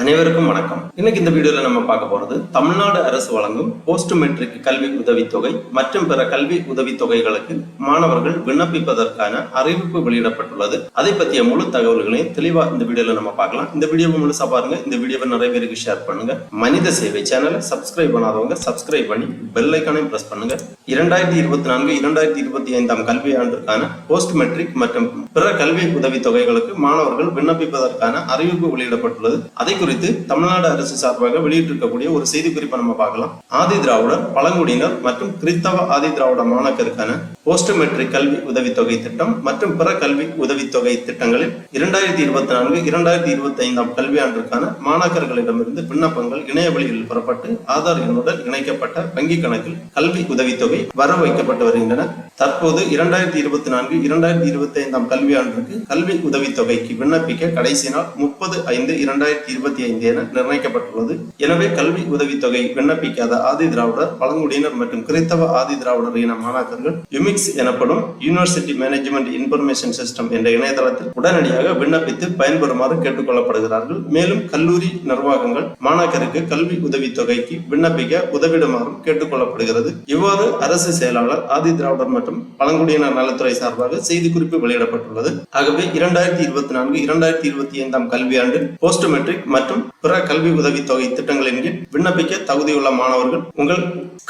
அனைவருக்கும் வணக்கம். இன்னைக்கு இந்த வீடியோல நம்ம பார்க்க போறது தமிழ்நாடு அரசு வழங்கும் போஸ்ட் மெட்ரிக் கல்வி உதவித்தொகை மற்றும் பிற கல்வி உதவித்தொகைகளுக்கு மாணவர்கள் விண்ணப்பிப்பதற்கான அறிவிப்பு வெளியிடப்பட்டுள்ளது. அதை பற்றிய முழு தகவல்களையும் தெளிவா இந்த வீடியோல நம்ம பார்க்கலாம். இந்த வீடியோவை முழுசா பாருங்க. இந்த வீடியோவை நிறைய பேருக்கு ஷேர் பண்ணுங்க. மனித சேவை சேனலை சப்ஸ்கிரைப் பண்ணாதவங்க சப்ஸ்கிரைப் பண்ணி பெல் ஐக்கானையும் பிரஸ் பண்ணுங்க. இரண்டாயிரத்தி இருபத்தி நான்கு இரண்டாயிரத்தி இருபத்தி ஐந்தாம் கல்வியாண்டுக்கான போஸ்ட் மெட்ரிக் மற்றும் பிற கல்வி உதவித்தொகைகளுக்கு மாணவர்கள் விண்ணப்பிப்பதற்கான அறிவிப்பு வெளியிடப்பட்டுள்ளது. அதை குறித்து தமிழ்நாடு அரசு சார்பாக வெளியிட்டிருக்கக்கூடிய ஒரு செய்திக்குறிப்பை நம்ம பார்க்கலாம். ஆதி திராவிடர் பழங்குடியினர் மற்றும் கிறித்தவ ஆதி திராவிட மாணாக்கருக்கான போஸ்ட் மெட்ரிக் கல்வி உதவித்தொகை திட்டம் மற்றும் பிற கல்வி உதவித்தொகை திட்டங்களில் இரண்டாயிரத்தி இருபத்தி நான்கு இரண்டாயிரத்தி இருபத்தி ஐந்தாம் கல்வியாண்டிற்கான மாணாக்கர்களிடமிருந்து விண்ணப்பங்கள் இணைய வழியில் பெறப்பட்டு ஆதார் எண்ணுடன் இணைக்கப்பட்ட வங்கிக் கணக்கில் கல்வி உதவித்தொகை வர வைக்கப்பட்டு வருகின்றன. தற்போது இரண்டாயிரத்தி இருபத்தி நான்கு இரண்டாயிரத்தி இருபத்தி ஐந்தாம் கல்வியாண்டிற்கு கல்வி உதவித்தொகைக்கு விண்ணப்பிக்க கடைசி நாள் முப்பது ஐந்து இரண்டாயிரத்தி இருபத்தி ஐந்து என நிர்ணயிக்கப்பட்டுள்ளது. எனவே கல்வி உதவித்தொகை விண்ணப்பிக்காத ஆதி திராவிடர் பழங்குடியினர் மற்றும் கிறித்தவ ஆதி திராவிடர் இன மாணாக்கர்கள் யுமிக்ஸ் எனப்படும் யூனிவர்சிட்டி மேனேஜ்மெண்ட் இன்ஃபர்மேஷன் சிஸ்டம் என்ற இணையதளத்தில் உடனடியாக விண்ணப்பித்து பயன்பெறுமாறு கேட்டுக்கொள்ளப்படுகிறார்கள். மேலும் கல்லூரி நிர்வாகங்கள் மாணாக்கருக்கு கல்வி உதவித்தொகைக்கு விண்ணப்பிக்க உதவிடுமாறும் கேட்டுக்கொள்ளப்படுகிறது. இவ்வாறு அரசு செயலாளர் ஆதி திராவிடர் மற்றும் பழங்குடியினர் நலத்துறை சார்பாக செய்திக்குறிப்பு வெளியிடப்பட்டுள்ளது. ஆகவே இரண்டாயிரத்தி இருபத்தி நான்கு இரண்டாயிரத்தி இருபத்தி ஐந்தாம் கல்வியாண்டில் போஸ்ட் மெட்ரிக் மற்றும் பிற கல்வி உதவித்தொகை திட்டங்களின் கீழ் விண்ணப்பிக்க தகுதியுள்ள மாணவர்கள் உங்கள்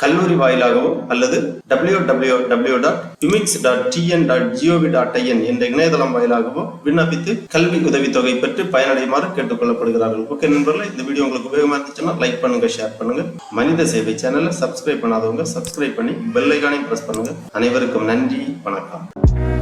கல்லூரி வாயிலாகவோ அல்லது W W W dot umis dot T N dot G O V dot I N என்ற இணையதளம் வாயிலாகவோ விண்ணப்பித்து கல்வி உதவித்தொகை பெற்று பயனடையுமாறு கேட்டுக்கொள்ளப்படுகிறார்கள். ஓகே நண்பர்களே இந்த வீடியோ உங்களுக்கு உபயோகமா இருந்துச்சுன்னா லைக் பண்ணுங்க ஷேர் பண்ணுங்க. மனித சேவை சேனலை சப்ஸ்கிரைப் பண்ணாதவங்க சப்ஸ்கிரைப் பண்ணி பெல் ஐக்கானையும் பிரஸ் பண்ணுங்க. அனைவருக்கும் நன்றி வணக்கம்.